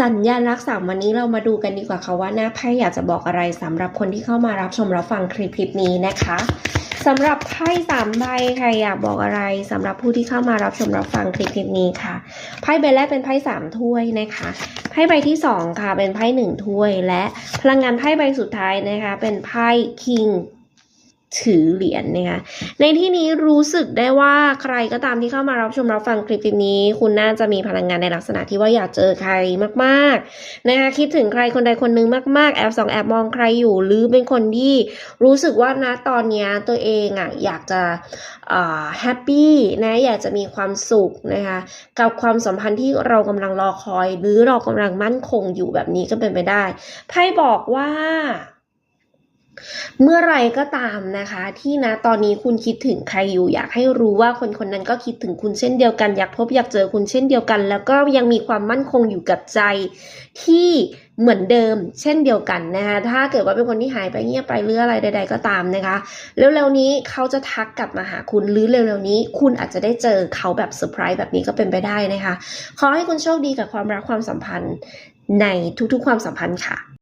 สัญญาณรักษามวันนี้เรามาดูกันดีกว่าค่ะว่าหน้าไพ่อยากจะบอกอะไรสำหรับคนที่เข้ามารับชมรับฟังคลิปคลิปนี้นะคะสำหรับไพ่สามใบใครอยากบอกอะไรสำหรับผู้ที่เข้ามารับชมรับฟังคลิปคลิปนี้ค่ะไพ่ใบแรกเป็นไพ่สามถ้วยนะคะไพ่ใบที่สองค่ะเป็นไพ่หนึ่งถ้วย และพลังงานไพ่ใบสุดท้ายนะคะ เป็นไพ่คิง ถือเหรียญนะคะในที่นี้รู้สึกได้ว่าใครก็ตามที่เข้ามารับชมรับฟังคลิปนี้ คุณน่าจะมีพลังงานในลักษณะที่ว่าอยากเจอใครมากๆนะคะคิดถึงใครคนใดคนหนึ่งมากๆ แอบสองแอบมองใครอยู่ หรือเป็นคนที่รู้สึกว่านะตอนนี้ตัวเองอะอยากจะแฮปปี้นะอยากจะมีความสุขนะคะกับความสัมพันธ์ที่เรากำลังรอคอย หรือเรากำลังมั่นคงอยู่แบบนี้ก็เป็นไปได้ไพ่บอกว่า เมื่อไรก็ตามนะคะ ที่นะตอนนี้คุณคิดถึงใครอยู่ อยากให้รู้ว่าคนคนนั้นก็คิดถึงคุณเช่นเดียวกัน อยากพบอยากเจอคุณเช่นเดียวกัน แล้วก็ยังมีความมั่นคงอยู่กับใจที่เหมือนเดิม เช่นเดียวกันนะคะถ้าเกิดว่าเป็นคนที่หายไปเงียบไปหรืออะไรใด ๆ ก็ตามนะคะเร็วๆนี้เขาจะทักกลับมาหาคุณหรือเร็วๆนี้ คุณอาจจะได้เจอเขาแบบเซอร์ไพรส์แบบนี้ก็เป็นไปได้นะคะขอให้คุณโชคดีกับความรักความสัมพันธ์ในทุกๆความสัมพันธ์ค่ะ